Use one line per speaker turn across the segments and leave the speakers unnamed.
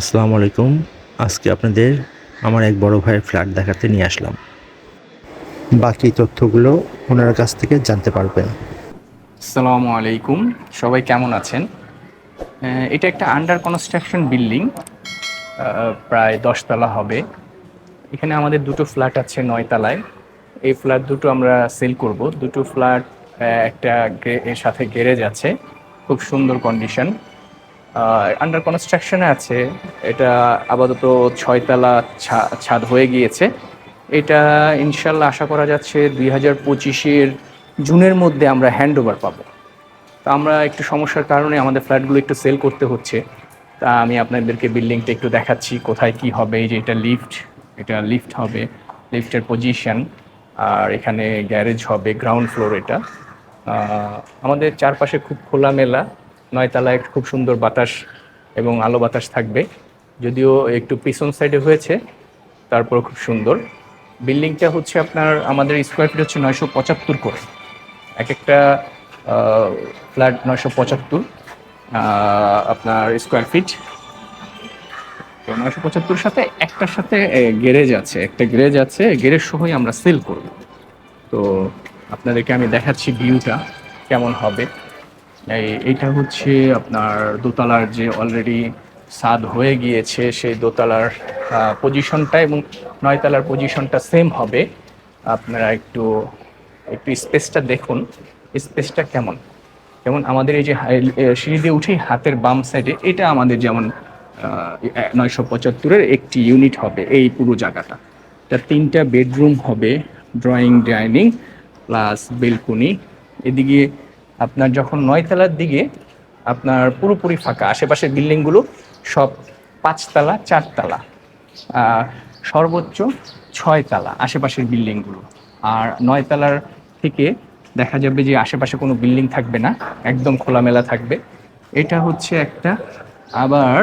আসসালামু আলাইকুম। আজকে আপনাদের আমার এক বড় ভাইয়ের ফ্ল্যাট দেখাতে নিয়ে আসলাম। বাকি তথ্যগুলো ওনার কাছ থেকে জানতে পারবেন।
আসসালামু আলাইকুম। সবাই কেমন আছেন? এটা একটা আন্ডার কনস্ট্রাকশন বিল্ডিং প্রায় দশতলা হবে। এখানে আমাদের দুটো ফ্ল্যাট আছে নয়তলায় এই ফ্ল্যাট দুটো আমরা সেল করব। দুটো ফ্ল্যাট একটা এর সাথে গ্যারেজ আছে। খুব সুন্দর কন্ডিশন আন্ডার কনস্ট্রাকশনে আছে। এটা আপাতত ছয়তলা ছাদ হয়ে গিয়েছে। এটা ইনশাল্লাহ আশা করা যাচ্ছে দুই হাজার পঁচিশের জুনের মধ্যে আমরা হ্যান্ড ওভার পাবো। তা আমরা একটু সমস্যার কারণে আমাদের ফ্ল্যাটগুলো একটু সেল করতে হচ্ছে। তা আমি আপনাদেরকে বিল্ডিংটা একটু দেখাচ্ছি, কোথায় কি হবে, এই যে এটা লিফট এটা লিফট হবে লিফটের পজিশন আর এখানে গ্যারেজ হবে গ্রাউন্ড ফ্লোর এটা। আমাদের চারপাশে খুব খোলামেলা। নয়তলায় খুব সুন্দর বাতাস এবং আলো বাতাস থাকবে। যদিও একটু পিছন সাইডে হয়েছে তারপর খুব সুন্দর। বিল্ডিংটা হচ্ছে আপনার, আমাদের স্কোয়ার ফিট হচ্ছে নয়শো পঁচাত্তর করে। এক একটা ফ্ল্যাট নয়শো পঁচাত্তর আপনার স্কোয়ার ফিট তো নয়শো পঁচাত্তর সাথে একটার সাথে গ্যারেজ আছে। একটা গ্যারেজ আছে গ্যারেজ সহই আমরা সেল করব। তো আপনাদেরকে আমি দেখাচ্ছি ভিউটা কেমন হবে। এইটা হচ্ছে আপনার দোতলার যে অলরেডি সাদ হয়ে গিয়েছে, সেই দোতলার পজিশনটা এবং নয়তলার পজিশনটা সেম হবে। আপনারা একটু একটু স্পেসটা দেখুন। স্পেসটা কেমন? যেমন আমাদের এই যে সিঁড়ি দিয়ে উঠেই হাতের বাম সাইডে এটা আমাদের যেমন নয়শো পঁচাত্তরের একটি ইউনিট হবে এই পুরো জায়গাটা। তার তিনটা বেডরুম হবে ড্রয়িং ডাইনিং প্লাস বেলকনি এদিকে আপনার যখন নয়তলার দিকে আপনার পুরোপুরি ফাঁকা, আশেপাশের বিল্ডিংগুলো সব পাঁচতলা, চারতলা সর্বোচ্চ ছয়তলা আশেপাশের বিল্ডিংগুলো। আর নয়তলার থেকে দেখা যাবে যে আশেপাশে কোনো বিল্ডিং থাকবে না, একদম খোলামেলা থাকবে। এটা হচ্ছে একটা আবার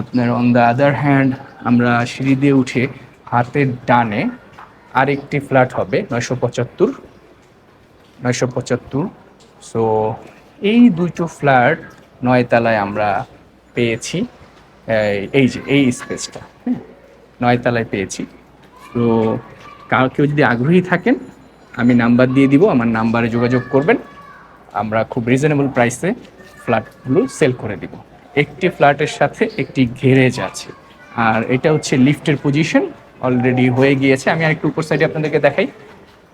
আপনার অন দ্য আদার হ্যান্ড আমরা সিঁড়ি দিয়ে উঠে হাতের ডানে আরেকটি ফ্ল্যাট হবে, নয়শো পঁচাত্তর নয়শো পঁচাত্তর সো এই দুটো ফ্ল্যাট নয়তলায় আমরা পেয়েছি, এই- যে, এই স্পেসটা হ্যাঁ নয়তলায় পেয়েছি। তো কাউ, কেউ যদি আগ্রহী থাকেন, আমি নাম্বার দিয়ে দিব, আমার নাম্বারে যোগাযোগ করবেন। আমরা খুব রিজনেবল প্রাইসে ফ্ল্যাটগুলো সেল করে দিব। একটি ফ্ল্যাটের সাথে একটি গ্যারেজ আছে। আর এটা হচ্ছে লিফটের পজিশন অলরেডি হয়ে গিয়েছে। আমি আর একটু উপর সাইডে আপনাদেরকে দেখাই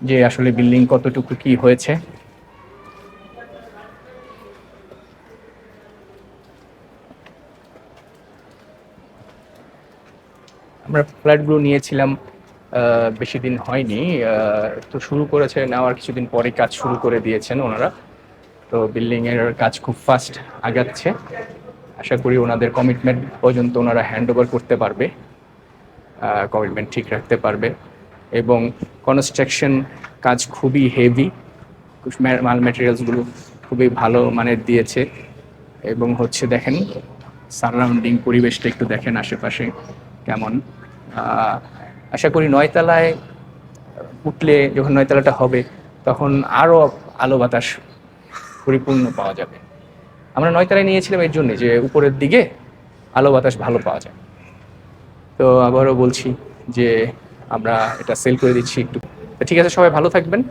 যে আসলে বিল্ডিং কতটুকু কি হয়েছে। আমরা ফ্ল্যাটগুলো নিয়েছিলাম বেশি দিন হয়নি তো শুরু করেছে নেওয়ার কিছুদিন পরে কাজ শুরু করে দিয়েছেন ওনারা। তো বিল্ডিং এর কাজ খুব ফাস্ট আগাচ্ছে। আশা করি ওনাদের কমিটমেন্ট পর্যন্ত ওনারা হ্যান্ড ওভার করতে পারবে কমিটমেন্ট ঠিক রাখতে পারবে। এবং কনস্ট্রাকশন কাজ খুবই হেভি মাল ম্যাটেরিয়ালসগুলো খুবই ভালো মানের দিয়েছে। এবং হচ্ছে দেখেন সারাউন্ডিং পরিবেশটা একটু দেখেন আশেপাশে। কেমন? আশা করি নয়তলায় উঠলে যখন নয়তলাটা হবে, তখন আরও আলো বাতাস পরিপূর্ণ পাওয়া যাবে। আমরা নয়তলায় নিয়েছিলাম এর জন্যে যে উপরের দিকে আলো বাতাস ভালো পাওয়া যায়। তো আবারও বলছি যে আমরা এটা সেল করে দিচ্ছি একটু। ঠিক আছে, সবাই ভালো থাকবেন।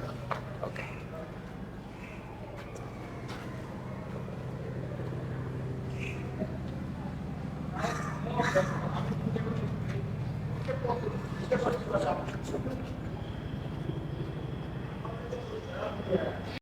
私は。